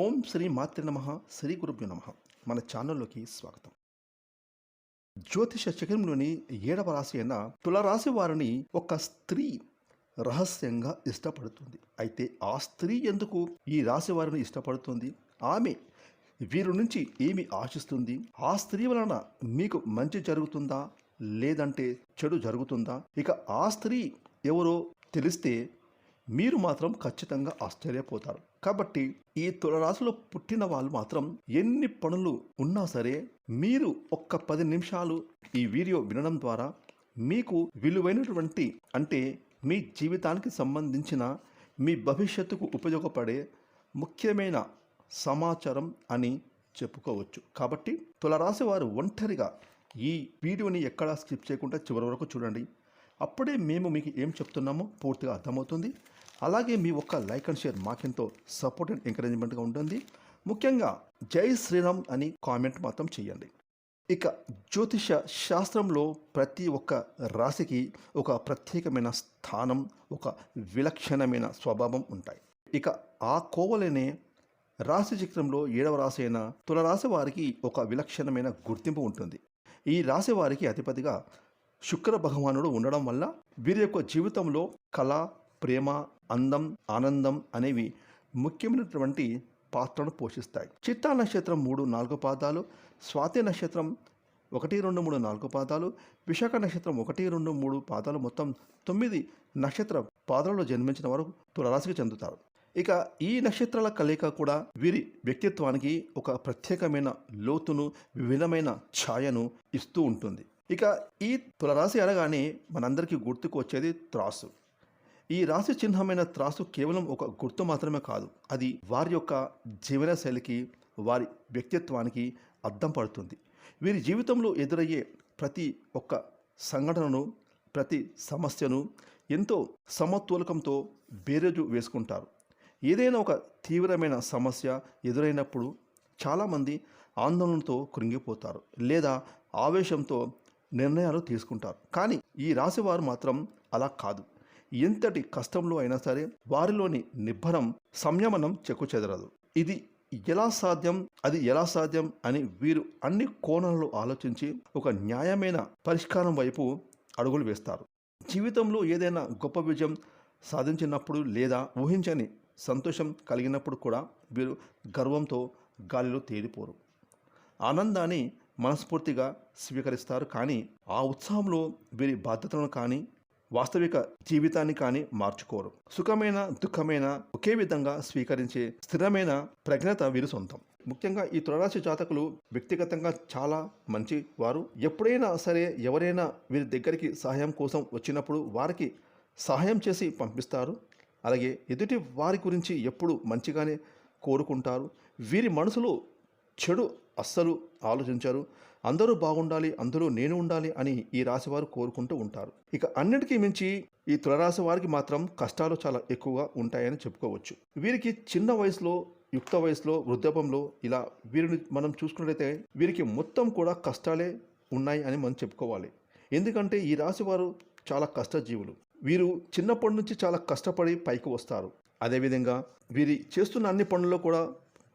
ఓం శ్రీ మాతృ నమ శ్రీ గురుభ్యో నమ. మన ఛానల్లోకి స్వాగతం. జ్యోతిష చక్రంలోని ఏడవ రాశి అయిన తులరాశి వారిని ఒక స్త్రీ రహస్యంగా ఇష్టపడుతుంది. అయితే ఆ స్త్రీ ఎందుకు ఈ రాశి వారిని ఇష్టపడుతుంది? ఆమె వీరి నుంచి ఏమి ఆశిస్తుంది? ఆ స్త్రీ వలన మీకు మంచి జరుగుతుందా? లేదంటే చెడు జరుగుతుందా? ఇక ఆ స్త్రీ ఎవరో తెలిస్తే మీరు మాత్రం ఖచ్చితంగా ఆశ్చర్యపోతారు. కాబట్టి ఈ తులరాశిలో పుట్టిన వాళ్ళు మాత్రం ఎన్ని పనులు ఉన్నా సరే మీరు ఒక్క పది నిమిషాలు ఈ వీడియో వినడం ద్వారా మీకు విలువైనటువంటి అంటే మీ జీవితానికి సంబంధించిన మీ భవిష్యత్తుకు ఉపయోగపడే ముఖ్యమైన సమాచారం అని చెప్పుకోవచ్చు. కాబట్టి తులరాశి వారు ఒంటరిగా ఈ వీడియోని ఎక్కడా స్కిప్ చేయకుండా చివరి వరకు చూడండి. అప్పుడే మేము మీకు ఏం చెప్తున్నామో పూర్తిగా అర్థమవుతుంది. అలాగే మీ ఒక్క లైక్ అండ్ షేర్ మాకెంతో సపోర్ట్ అండ్ ఎంకరేజ్మెంట్గా ఉంటుంది ముఖ్యంగా జై శ్రీరామ్ అని కామెంట్ మాత్రం చేయండి. ఇక జ్యోతిష శాస్త్రంలో ప్రతి ఒక్క రాశికి ఒక ప్రత్యేకమైన స్థానం ఒక విలక్షణమైన స్వభావం ఉంటాయి. ఇక ఆ కోవలనే రాశి చక్రంలో ఏడవ రాశి అయిన తులరాశి వారికి ఒక విలక్షణమైన గుర్తింపు ఉంటుంది. ఈ రాశి వారికి అధిపతిగా శుక్ర భగవానుడు ఉండడం వల్ల వీరి యొక్క జీవితంలో కళ ప్రేమ అందం ఆనందం అనేవి ముఖ్యమైనటువంటి పాత్రను పోషిస్తాయి. చిత్తా నక్షత్రం మూడు నాలుగు పాదాలు స్వాతి నక్షత్రం ఒకటి రెండు మూడు నాలుగు పాదాలు విశాఖ నక్షత్రం ఒకటి రెండు మూడు పాదాలు మొత్తం తొమ్మిది నక్షత్ర పాదాలలో జన్మించిన వారు తులరాశికి చెందుతారు. ఇక ఈ నక్షత్రాల కలయిక కూడా వీరి వ్యక్తిత్వానికి ఒక ప్రత్యేకమైన లోతును విభిన్నమైన ఛాయను ఇస్తూ ఉంటుంది. ఇక ఈ తులరాశి అనగానే మనందరికీ గుర్తుకు వచ్చేది త్రాసు. ఈ రాశి చిహ్నమైన త్రాసు కేవలం ఒక గుర్తు మాత్రమే కాదు. అది వారి యొక్క జీవనశైలికి వారి వ్యక్తిత్వానికి అద్దం పడుతుంది. వీరి జీవితంలో ఎదురయ్యే ప్రతి ఒక్క సంఘటనను ప్రతి సమస్యను ఎంతో సమతూలకంతో బేరేజు వేసుకుంటారు. ఏదైనా ఒక తీవ్రమైన సమస్య ఎదురైనప్పుడు చాలామంది ఆందోళనతో కృంగిపోతారు లేదా ఆవేశంతో నిర్ణయాలు తీసుకుంటారు. కానీ ఈ రాశివారు మాత్రం అలా కాదు. ఎంతటి కష్టంలో అయినా సరే వారిలోని నిబ్బరం సంయమనం చెక్కుచెదరదు. ఇది ఎలా సాధ్యం అది ఎలా సాధ్యం అని వీరు అన్ని కోణాలలో ఆలోచించి ఒక న్యాయమైన పరిష్కారం వైపు అడుగులు వేస్తారు. జీవితంలో ఏదైనా గొప్ప విజయం సాధించినప్పుడు లేదా ఊహించని సంతోషం కలిగినప్పుడు కూడా వీరు గర్వంతో గాలిలో తేలిపోరు. ఆనందాన్ని మనస్ఫూర్తిగా స్వీకరిస్తారు కానీ ఆ ఉత్సాహంలో వీరి బాధ్యతలను కానీ వాస్తవిక జీవితాన్ని కానీ మార్చుకోరు. సుఖమైన దుఃఖమైన ఒకే విధంగా స్వీకరించే స్థిరమైన ప్రజ్ఞత వీరు సొంతం. ముఖ్యంగా ఈ తులరాశి జాతకులు వ్యక్తిగతంగా చాలా మంచి వారు ఎప్పుడైనా సరే ఎవరైనా వీరి దగ్గరికి సహాయం కోసం వచ్చినప్పుడు వారికి సహాయం చేసి పంపిస్తారు. అలాగే ఎదుటి వారి గురించి ఎప్పుడు మంచిగానే కోరుకుంటారు. వీరి మనసులో చెడు అస్సలు ఆలోచించారు. అందరూ బాగుండాలి అందరూ నేను ఉండాలి అని ఈ రాశి వారు కోరుకుంటూ ఉంటారు. ఇక అన్నిటికీ మించి ఈ తులరాశి వారికి మాత్రం కష్టాలు చాలా ఎక్కువగా ఉంటాయని చెప్పుకోవచ్చు. వీరికి చిన్న వయసులో యుక్త వయసులో వృద్ధాపంలో ఇలా వీరిని మనం చూసుకున్నట్లయితే వీరికి మొత్తం కూడా కష్టాలే ఉన్నాయి అని మనం చెప్పుకోవాలి. ఎందుకంటే ఈ రాశి వారు చాలా కష్టజీవులు. వీరు చిన్నప్పటి నుంచి చాలా కష్టపడి పైకి వస్తారు. అదేవిధంగా వీరి చేస్తున్న అన్ని పనుల్లో కూడా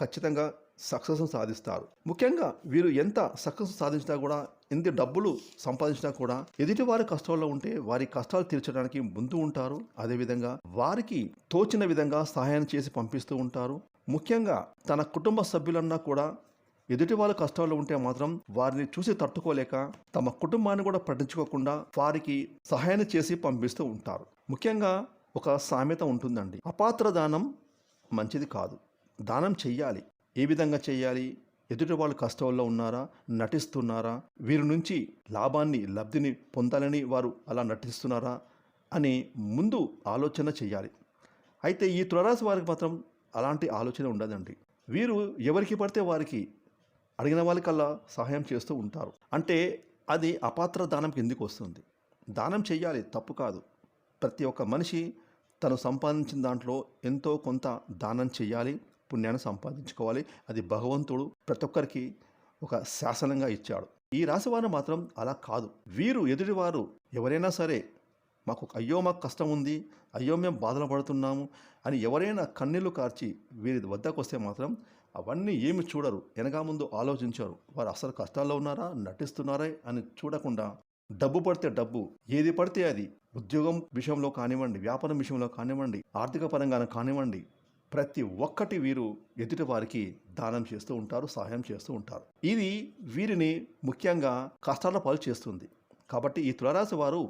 ఖచ్చితంగా సక్సెస్ సాధిస్తారు. ముఖ్యంగా వీరు ఎంత సక్సెస్ సాధించినా కూడా ఎంత డబ్బులు సంపాదించినా కూడా ఎదుటి వారి కష్టాల్లో ఉంటే వారి కష్టాలు తీర్చడానికి ముందు ఉంటారు. అదేవిధంగా వారికి తోచిన విధంగా సహాయం చేసి పంపిస్తూ ఉంటారు. ముఖ్యంగా తన కుటుంబ సభ్యులన్నా కూడా ఎదుటి వాళ్ళ కష్టాల్లో ఉంటే మాత్రం వారిని చూసి తట్టుకోలేక తమ కుటుంబాన్ని కూడా పట్టించుకోకుండా వారికి సహాయాన్ని చేసి పంపిస్తూ ఉంటారు. ముఖ్యంగా ఒక సామెత ఉంటుందండి. అపాత్ర దానం మంచిది కాదు. దానం చెయ్యాలి. ఏ విధంగా చేయాలి? ఎదుటి వాళ్ళు కష్టాల్లో ఉన్నారా? నటిస్తున్నారా? వీరి నుంచి లాభాన్ని లబ్ధిని పొందాలని వారు అలా నటిస్తున్నారా? అని ముందు ఆలోచన చేయాలి. అయితే ఈ తులరాశి వారికి మాత్రం అలాంటి ఆలోచన ఉండదండి. వీరు ఎవరికి పడితే వారికి అడిగిన వాళ్ళకల్లా సహాయం చేస్తూ ఉంటారు. అంటే అది అపాత్ర దానం కిందికి వస్తుంది. దానం చేయాలి తప్పు కాదు. ప్రతి ఒక్క మనిషి తను సంపాదించిన దాంట్లో ఎంతో కొంత దానం చేయాలి. పుణ్యాన్ని సంపాదించుకోవాలి. అది భగవంతుడు ప్రతి ఒక్కరికి ఒక శాసనంగా ఇచ్చాడు. ఈ రాశివారు మాత్రం అలా కాదు. వీరు ఎదుటివారు ఎవరైనా సరే మాకు అయ్యో మాకు కష్టం ఉంది. అయ్యో మేము బాధలు పడుతున్నాము అని ఎవరైనా కన్నీళ్ళు కార్చి వీరి వద్దకు వస్తే మాత్రం అవన్నీ ఏమి చూడరు. వెనక ముందు ఆలోచించారు. వారు అసలు కష్టాల్లో ఉన్నారా? నటిస్తున్నారా? అని చూడకుండా డబ్బు పడితే డబ్బు ఏది పడితే అది ఉద్యోగం విషయంలో కానివ్వండి వ్యాపారం విషయంలో కానివ్వండి ఆర్థిక పరంగా కానివ్వండి ప్రతి ఒక్కటి వీరు ఎదుటి వారికి దానం చేస్తూ ఉంటారు సహాయం చేస్తూ ఉంటారు. ఇది వీరిని ముఖ్యంగా కష్టాల పాలు చేస్తుంది. కాబట్టి ఈ తులరాశి వారు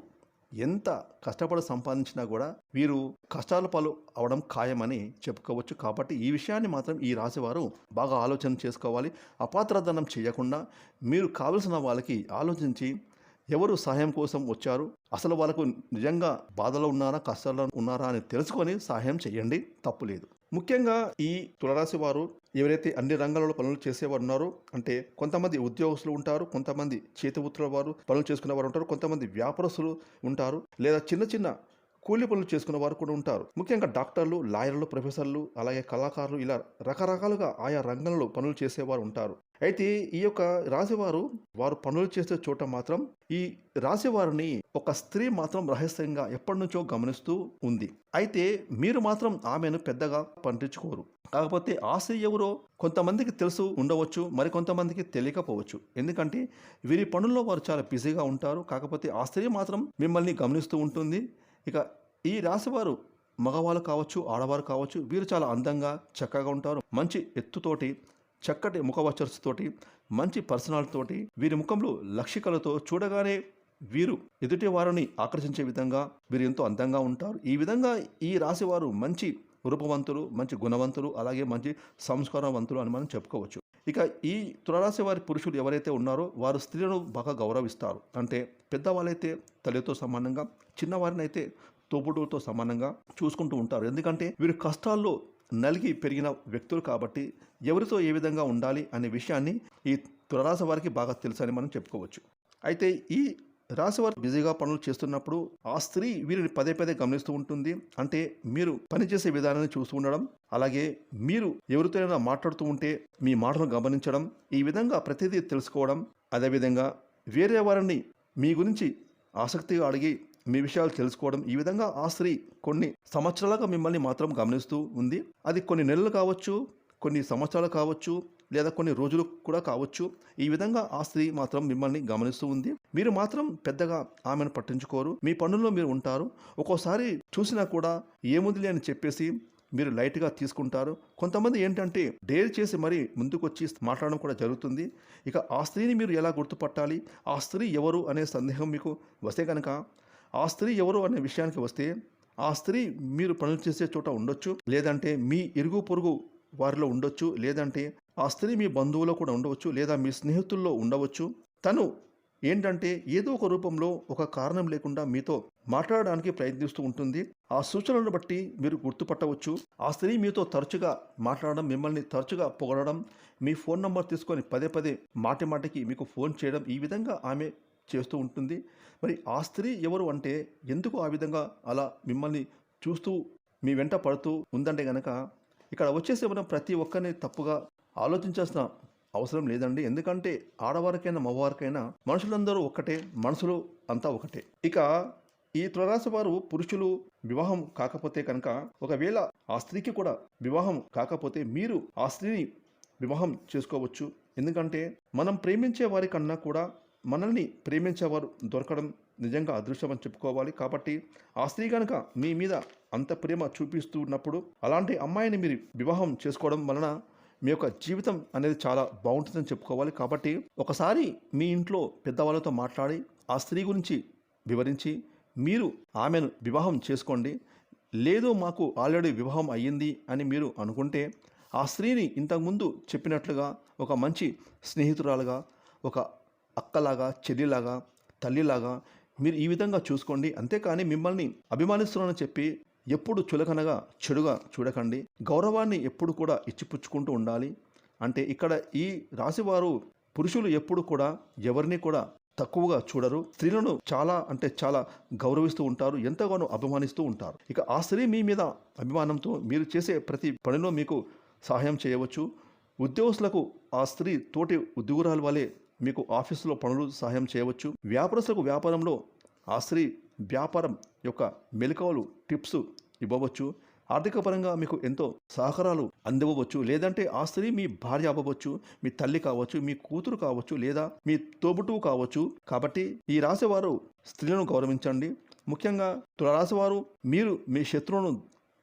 ఎంత కష్టపడి సంపాదించినా కూడా వీరు కష్టాల పాలు అవడం ఖాయమని చెప్పుకోవచ్చు. కాబట్టి ఈ విషయాన్ని మాత్రం ఈ రాశివారు బాగా ఆలోచన చేసుకోవాలి. అపాత్రదనం చేయకుండా మీరు కావలసిన వాళ్ళకి ఆలోచించి ఎవరు సహాయం కోసం వచ్చారు అసలు వాళ్ళకు నిజంగా బాధలో ఉన్నారా కష్టాల్లో ఉన్నారా అని తెలుసుకొని సహాయం చేయండి. తప్పు లేదు. ముఖ్యంగా ఈ తులరాశి వారు ఎవరైతే అన్ని రంగాలలో పనులు చేసేవారు ఉన్నారో అంటే కొంతమంది ఉద్యోగస్తులు ఉంటారు కొంతమంది చేతి వృత్తుల వారు పనులు చేసుకునే వారు ఉంటారు కొంతమంది వ్యాపారస్తులు ఉంటారు లేదా చిన్న చిన్న కూలి పనులు చేసుకునే వారు కూడా ఉంటారు. ముఖ్యంగా డాక్టర్లు లాయర్లు ప్రొఫెసర్లు అలాగే కళాకారులు ఇలా రకరకాలుగా ఆయా రంగంలో పనులు చేసేవారు ఉంటారు. అయితే ఈ యొక్క రాశివారు వారు పనులు చేసే చోట మాత్రం ఈ రాశివారిని ఒక స్త్రీ మాత్రం రహస్యంగా ఎప్పటి నుంచో గమనిస్తూ ఉంది. అయితే మీరు మాత్రం ఆమెను పెద్దగా పండించుకోరు కాకపోతే ఆ స్త్రీ ఎవరో కొంతమందికి తెలుసు ఉండవచ్చు మరి కొంతమందికి తెలియకపోవచ్చు. ఎందుకంటే వీరి పనుల్లో వారు చాలా బిజీగా ఉంటారు. కాకపోతే ఆ స్త్రీ మాత్రం మిమ్మల్ని గమనిస్తూ ఉంటుంది. ఇక ఈ రాశివారు మగవాళ్ళు కావచ్చు ఆడవారు కావచ్చు వీరు చాలా అందంగా చక్కగా ఉంటారు. మంచి ఎత్తుతోటి చక్కటి ముఖవచర్సుతోటి మంచి పర్సనాలిటీతోటి వీరి ముఖంలో లక్షికలతో చూడగానే వీరు ఎదుటి వారిని ఆకర్షించే విధంగా వీరు ఎంతో అందంగా ఉంటారు. ఈ విధంగా ఈ రాశివారు మంచి రూపవంతులు మంచి గుణవంతులు అలాగే మంచి సంస్కారవంతులు అని మనం చెప్పుకోవచ్చు. ఇక ఈ తులరాశి వారి పురుషులు ఎవరైతే ఉన్నారో వారు స్త్రీలను బాగా గౌరవిస్తారు. అంటే పెద్దవాళ్ళైతే తల్లితో సమానంగా చిన్నవారినైతే తోబుడులతో సమానంగా చూసుకుంటూ ఉంటారు. ఎందుకంటే వీరు కష్టాల్లో నలిగి పెరిగిన వ్యక్తులు కాబట్టి ఎవరితో ఏ విధంగా ఉండాలి అనే విషయాన్ని ఈ తులరాశి వారికి బాగా తెలుసు అని మనం చెప్పుకోవచ్చు. అయితే ఈ రాశివారు బిజీగా పనులు చేస్తున్నప్పుడు ఆ స్త్రీ వీరిని పదే పదే గమనిస్తూ ఉంటుంది. అంటే మీరు పనిచేసే విధానాన్ని చూస్తూ ఉండడం అలాగే మీరు ఎవరితోనైనా మాట్లాడుతూ ఉంటే మీ మాటను గమనించడం ఈ విధంగా ప్రతిదీ తెలుసుకోవడం అదేవిధంగా వేరే వారిని మీ గురించి ఆసక్తిగా అడిగి మీ విషయాలు తెలుసుకోవడం ఈ విధంగా ఆ స్త్రీ కొన్ని సంవత్సరాలుగా మిమ్మల్ని మాత్రం గమనిస్తూ ఉంది. అది కొన్ని నెలలు కావచ్చు కొన్ని సంవత్సరాలు కావచ్చు లేదా కొన్ని రోజులు కూడా కావచ్చు. ఈ విధంగా ఆ స్త్రీ మాత్రం మిమ్మల్ని గమనిస్తూ ఉంది. మీరు మాత్రం పెద్దగా ఆమెను పట్టించుకోరు. మీ పనుల్లో మీరు ఉంటారు. ఒక్కోసారి చూసినా కూడా ఏముందిలే అని చెప్పేసి మీరు లైట్గా తీసుకుంటారు. కొంతమంది ఏంటంటే డేర్ చేసి మరీ ముందుకొచ్చి మాట్లాడడం కూడా జరుగుతుంది. ఇక ఆ స్త్రీని మీరు ఎలా గుర్తుపట్టాలి? ఆ స్త్రీ ఎవరు అనే సందేహం మీకు వస్తే కనుక ఆ స్త్రీ ఎవరు అనే విషయానికి వస్తే ఆ స్త్రీ మీరు పనులు చేసే చోట ఉండొచ్చు. లేదంటే మీ ఇరుగు పొరుగు వారిలో ఉండొచ్చు. లేదంటే ఆ స్త్రీ మీ బంధువులో కూడా ఉండవచ్చు. లేదా మీ స్నేహితుల్లో ఉండవచ్చు. తను ఏంటంటే ఏదో ఒక రూపంలో ఒక కారణం లేకుండా మీతో మాట్లాడడానికి ప్రయత్నిస్తూ ఉంటుంది. ఆ సూచనలను బట్టి మీరు గుర్తుపట్టవచ్చు. ఆ స్త్రీ మీతో తరచుగా మాట్లాడడం మిమ్మల్ని తరచుగా పొగడడం మీ ఫోన్ నంబర్ తీసుకొని పదే పదే మాటి మాటికి మీకు ఫోన్ చేయడం ఈ విధంగా ఆమె చేస్తూ ఉంటుంది. మరి ఆ స్త్రీ ఎవరు అంటే ఎందుకు ఆ విధంగా అలా మిమ్మల్ని చూస్తూ మీ వెంట పడుతూ ఉందంటే గనక ఇక్కడ వచ్చేసి మనం ప్రతి ఒక్కరిని తప్పుగా ఆలోచించాల్సిన అవసరం లేదండి. ఎందుకంటే ఆడవారికైనా మగవారికైనా మనుషులందరూ ఒక్కటే మనుషులు అంతా ఒకటే. ఇక ఈ తులరాశి వారు పురుషులు వివాహం కాకపోతే కనుక ఒకవేళ ఆ స్త్రీకి కూడా వివాహం కాకపోతే మీరు ఆ స్త్రీని వివాహం చేసుకోవచ్చు. ఎందుకంటే మనం ప్రేమించే వారి కన్నా కూడా మనల్ని ప్రేమించేవారు దొరకడం నిజంగా అదృష్టం అని చెప్పుకోవాలి. కాబట్టి ఆ స్త్రీ కనుక మీ మీద అంత ప్రేమ చూపిస్తూ ఉన్నప్పుడు అలాంటి అమ్మాయిని మీరు వివాహం చేసుకోవడం వలన మీ యొక్క జీవితం అనేది చాలా బాగుంటుందని చెప్పుకోవాలి. కాబట్టి ఒకసారి మీ ఇంట్లో పెద్దవాళ్ళతో మాట్లాడి ఆ స్త్రీ గురించి వివరించి మీరు ఆమెను వివాహం చేసుకోండి. లేదు మాకు ఆల్రెడీ వివాహం అయ్యింది అని మీరు అనుకుంటే ఆ స్త్రీని ఇంతకుముందు చెప్పినట్లుగా ఒక మంచి స్నేహితురాలుగా ఒక అక్కలాగా చెల్లిలాగా తల్లిలాగా మీరు ఈ విధంగా చూసుకోండి. అంతేకాని మిమ్మల్ని అభిమానిస్తున్నానని చెప్పి ఎప్పుడు చులకనగా చెడుగా చూడకండి. గౌరవాన్ని ఎప్పుడు కూడా ఇచ్చిపుచ్చుకుంటూ ఉండాలి. అంటే ఇక్కడ ఈ రాశివారు పురుషులు ఎప్పుడు కూడా ఎవరిని కూడా తక్కువగా చూడరు. స్త్రీలను చాలా అంటే చాలా గౌరవిస్తూ ఉంటారు ఎంతగానో అభిమానిస్తూ ఉంటారు. ఇక ఆ స్త్రీ మీ మీద అభిమానంతో మీరు చేసే ప్రతి పనిలో మీకు సహాయం చేయవచ్చు. ఉద్యోగస్తులకు ఆ స్త్రీ తోటి ఉద్యోగురాల వలె మీకు ఆఫీసులో పనులు సహాయం చేయవచ్చు. వ్యాపారస్తులకు వ్యాపారంలో ఆ స్త్రీ వ్యాపారం యొక్క మెలకువలు టిప్స్ ఇవ్వవచ్చు. ఆర్థిక పరంగా మీకు ఎంతో సహకారాలు అందివ్వవచ్చు. లేదంటే ఆ స్త్రీ మీ భార్య అవ్వవచ్చు మీ తల్లి కావచ్చు మీ కూతురు కావచ్చు లేదా మీ తోబుట్టువు కావచ్చు. కాబట్టి ఈ రాశివారు స్త్రీలను గౌరవించండి. ముఖ్యంగా తులరాశివారు మీరు మీ శత్రువును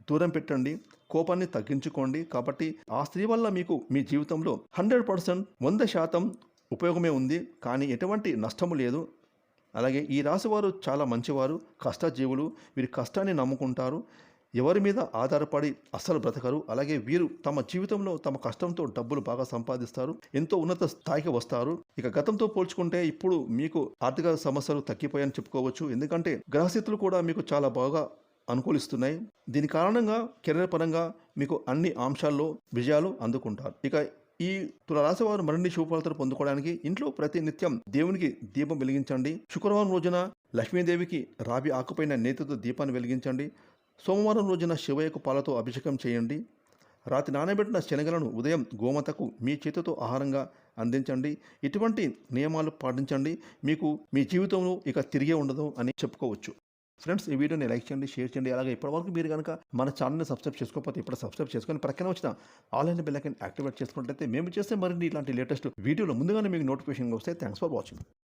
దూరం పెట్టండి కోపాన్ని తగ్గించుకోండి. కాబట్టి ఆ స్త్రీ వల్ల మీకు మీ జీవితంలో హండ్రెడ్ పర్సెంట్ వంద శాతం ఉపయోగమే ఉంది. కానీ ఎటువంటి నష్టము లేదు. అలాగే ఈ రాశివారు చాలా మంచివారు కష్టజీవులు. వీరి కష్టాన్ని నమ్ముకుంటారు. ఎవరి మీద ఆధారపడి అస్సలు బ్రతకరు. అలాగే వీరు తమ జీవితంలో తమ కష్టంతో డబ్బులు బాగా సంపాదిస్తారు. ఎంతో ఉన్నత స్థాయికి వస్తారు. ఇక గతంతో పోల్చుకుంటే ఇప్పుడు మీకు ఆర్థిక సమస్యలు తగ్గిపోయాయని చెప్పుకోవచ్చు. ఎందుకంటే గ్రహస్థితులు కూడా మీకు చాలా బాగా అనుకూలిస్తున్నాయి. దీని కారణంగా కెరీర్ పరంగా మీకు అన్ని అంశాల్లో విజయాలు అందుకుంటారు. ఇక ఈ తులరాశి వారు మరిన్ని శుభఫలితాలు పొందుకోవడానికి ఇంట్లో ప్రతి నిత్యం దేవునికి దీపం వెలిగించండి. శుక్రవారం రోజున లక్ష్మీదేవికి రాబి ఆకుపైన నేతితో దీపాన్ని వెలిగించండి. సోమవారం రోజున శివయ్యకు పాలతో అభిషేకం చేయండి. రాత్రి నానబెట్టిన శనగలను ఉదయం గోమతకు మీ చేతితో ఆహారంగా అందించండి. ఇటువంటి నియమాలు పాటించండి. మీకు మీ జీవితంలో ఇక తిరిగే ఉండదు అని చెప్పుకోవచ్చు. ఫ్రెండ్స్ ఈ వీడియోని లైక్ చేయండి షేర్ చేయండి. అలాగే ఇప్పటివరకు మీరు కనుక మన ఛానల్ని సబ్స్క్రైబ్ చేసుకోకపోతే ఇప్పుడు సబ్స్క్రైబ్ చేసుకొని ప్రక్కన వచ్చిన ఆన్లైన్ బెల్ ఐకన్ యాక్టివేట్ చేసుకున్నట్లయితే మేము చేస్తే మరిన్ని ఇలాంటి లేటెస్ట్ వీడియోలు ముందుగానే మీకు నోటిఫికేషన్ వస్తే థ్యాంక్స్ ఫర్ వాచింగ్